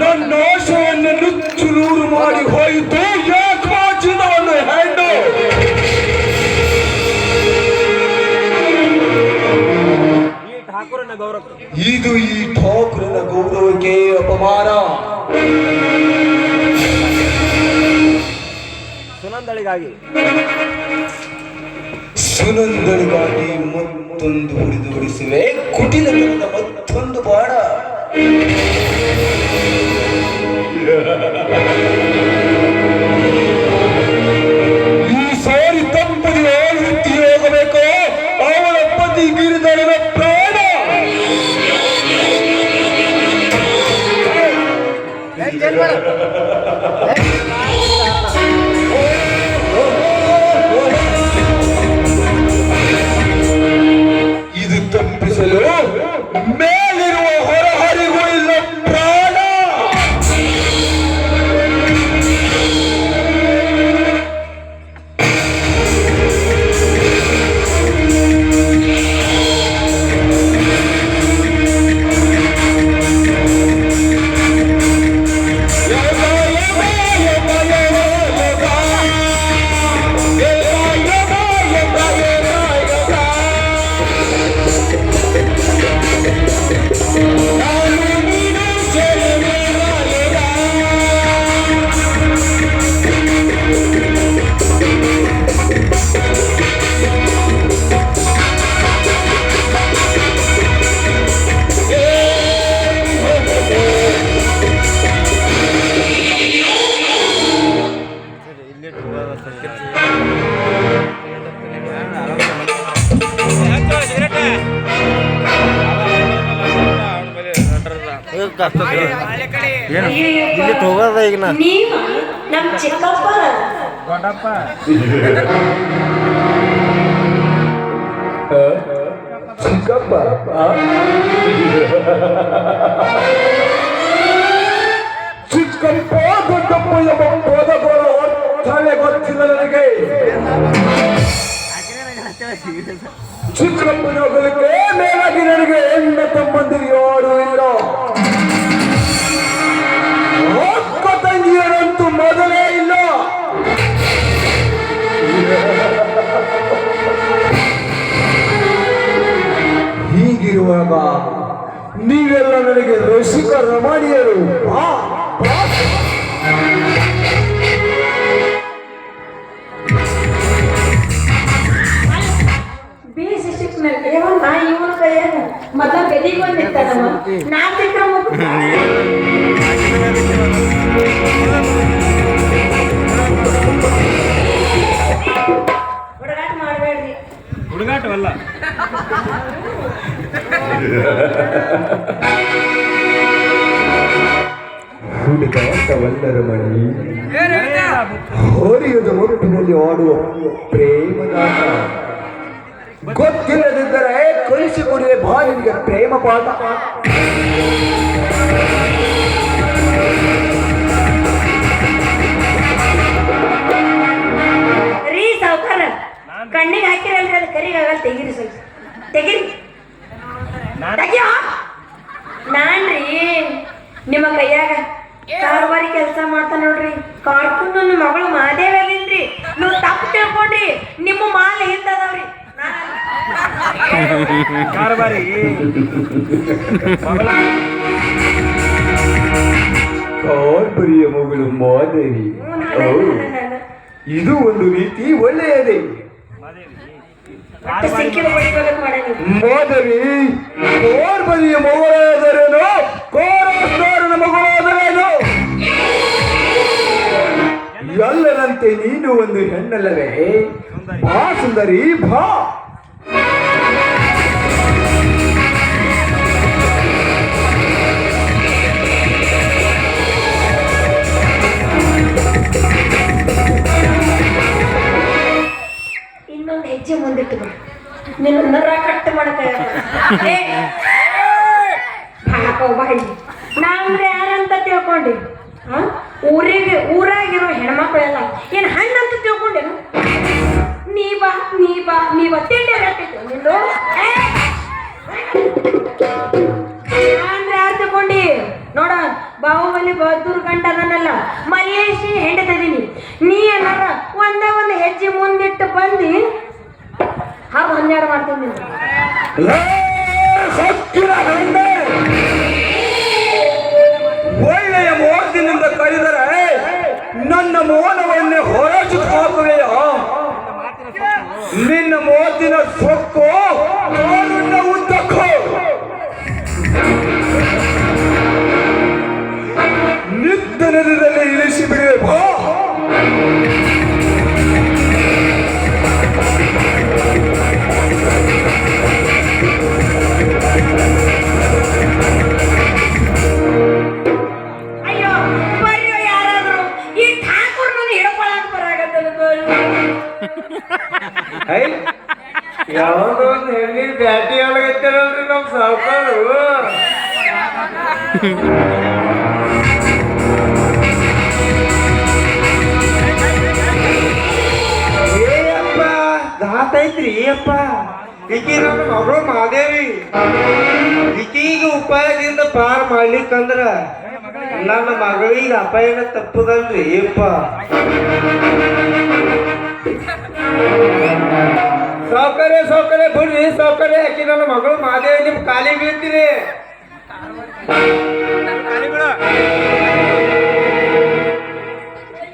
ನನ್ನ ಆಶೆಯನ್ನು ನುಚ್ಚು ನೂರು ಮಾಡಿ ಹೋಯಿತು. ಯಾಕೆ ಬಾಚಿದ ಒಂದು ಹೆಣ್ಣು. ಈ ಠಾಕೂರನ ಗೌರವ. ಇದು ಈ ಠಾಕುರನ ಗೌರವಕ್ಕೆ ಅಪಮಾನ. ಸುನಂದಳಿಗಾಗಿ. ಸುನಂದಳಿಗಾಗಿ ಮತ್ತೊಂದು ಹುರಿದು ಹೊಡಿಸುವೆ ಕುಟಿಲ ಮತ್ತೊಂದು ಬಾಣ ಈ ಸಾರಿ ತಪ್ಪದೆ ಯಾರು ವೃತ್ತಿ ಹೋಗಬೇಕು ಅವಳ ಪತಿ ಗಿರಿದಳನ ಪ್ರಾಣ ಇದು Hasta luego. ಏನು ಇಲ್ಲಿ ಹೋಗೋದ ಈಗ ನಾ ನೀವ ನಮ್ ಚಿಕ್ಕಪ್ಪ ಚಿಕ್ಕಪ್ಪ ಚಿಕ್ಕಪ್ಪ ದೊಡ್ಡಪ್ಪ ಎಂಬ ಪದಗಳ ಅರ್ಥವೇ ಗೊತ್ತಿಲ್ಲ ನನಗೆ. ಚಿಕ್ಕಪ್ಪನ ಹೋಗಲಿಕ್ಕೆ ಮೇಲಾಗಿ ನನಗೆ ಹೆಣ್ಣ ತಮ್ಮಂದಿರು ಯಾರು ಇಲ್ಲ. ಅಕ್ಕ ತಂಗಿಯರಂತೂ ಮೊದಲೇ ಇಲ್ಲ. ಹೀಗಿರುವಾಗ ನೀವೆಲ್ಲ ನನಗೆ ರಸಿಕ ರಮಣೀಯರು ಬಾ, ಬಾ. ಬೀಸಿ ಸಿಕ್ನಲ್ಲಿ ನಾ ಇವನ ಕೈಯಾಗ ಮೊದ್ಲ ಬೆದಿಗೆ ಬಂದಿರ್ತಾನವ ನಾ ಹುಡುಗಾಟ ಮಾಡಬೇಡ್ರಿ. ಹುಡುಗಾಟವಲ್ಲ. ಹುಡುಗಾಟವಲ್ಲರ ಮಣಿ. ಹೋರಿಯದ ಒಟ್ಟಿನಲ್ಲಿ ಆಡುವ ಪ್ರೇಮದಾಟ ಗೊತ್ತಿಲ್ಲದಿದ್ದರೆ ಕಳಿಸಿಕೊಡುವೆ ಬಾ ನಿನಗೆ ಪ್ರೇಮ ಪಾಠ. ರೀ ಸಾವುಕಾರ ಕಣ್ಣಿಗೆ ಹಾಕಿರಲ್ರಿ ಅದು ಕರಿಗಾಗಲ್ಲ ತೆಗೀರಿ ಸ್ವಲ್ಪ. ತೆಗೀರಿ. ತೆಗಿಯೋ? ನಾನ್ರಿ ನಿಮ್ಮ ಕೈಯಾಗ ಕಾರ್ಬಾರಿ ಕೆಲಸ ಮಾಡ್ತಾ ನೋಡ್ರಿ. ಕಾರ್ಕುನ್ ನನ್ನ ಮಗಳು ಮಾದೇವಿ ಅದೀನ್ರಿ ನೀವು ತಪ್ಪು ತಿಳ್ಕೊಂಡ್ರಿ ನಿಮ್ಮ ಮಾಲ್ ಹಿಂದದವ್ರಿ. ಕಾರಬಾರಿ. ಕಾರ್ಬರಿಯ ಮಗಳು ಮಾದೇವಿ. ಇದು ಒಂದು ರೀತಿ ಒಳ್ಳೆಯದೇ. ಮಾದರಿ ಕಾರ್ಬರಿಯ ಮಗಳಾದರೇನು? ಕೋರಸ್ನಾರನ ಮಗಳಾದರೇನು? ಎಲ್ಲರಂತೆ ನೀನು ಒಂದು ಹೆಣ್ಣಲ್ಲವೇ? ಬಾ ಸುಂದರಿ ಬಾ. ಹೆಜ್ಜೆ ಮುಂದಿಟ್ಟು ನಿನ್ನ ನರ ಕಟ್ ಮಾಡಕ ಬಾಯಿ ನಾ ಅಂದ್ರೆ ಯಾರಂತ ತಿಳ್ಕೊಂಡಿ? ಊರಿಗೆ, ಊರಾಗಿರೋ ಹೆಣ್ಮಕ್ಳೆಲ್ಲ ಏನ್ ಹಣ್ಣಂತ ತಿಳ್ಕೊಂಡೇನು? ನೀ ಬಾ ನೀ ಬಾ ನೀ ಬಾ. ತಿಂಡಿ! ಅಂದ್ರೆ ಯಾರು ತಿಳ್ಕೊಂಡಿ? ನೋಡ, ಬಾಹುಬಲಿ ಬಹದ್ದೂರ್ ಗಂಡ ಅದನ್ನಲ್ಲ ಮಲ್ಲೇಶಿ ಹೆಂಡತಿದೀನಿ ನೀ ಏನಾರ ಒಂದೇ ಒಂದು ಹೆಜ್ಜೆ ಮುಂದಿಟ್ಟು ಬಂದು ಹನ್ನೆರಡು ಮಾಡ್ತೀನಿ ಹೆಣ್ಣಿನ ಬ್ಯಾಟಿ ನಮ್ಮ ನಮ್ ಸಾವುಕಾರು ಏಯಪ್ಪ ದಾತೈತ್ರಿ ಅಪ್ಪ ಈಕಿ ನನ್ನ ಮಗಳು ಮಾದೇವಿ ಈಕೀಗ ಉಪಾಯದಿಂದ ಪಾರ್ ಮಾಡ್ಲಿಕ್ಕಂದ್ರ ನನ್ನ ಮಗಳಿಗೆ ಅಪಾಯನ ತಪ್ಪದಲ್ರಿ ಅಪ್ಪ ಸೌಕರ್ಯ ಬಿಡ್ರಿ ಸೌಕರ್ಯ. ಹಾಕಿ ನನ್ನ ಮಗಳು ಮಾದೇವಿ ನಿಮ್ ಕಾಲಿ ಬೀಳ್ತೀರಿ?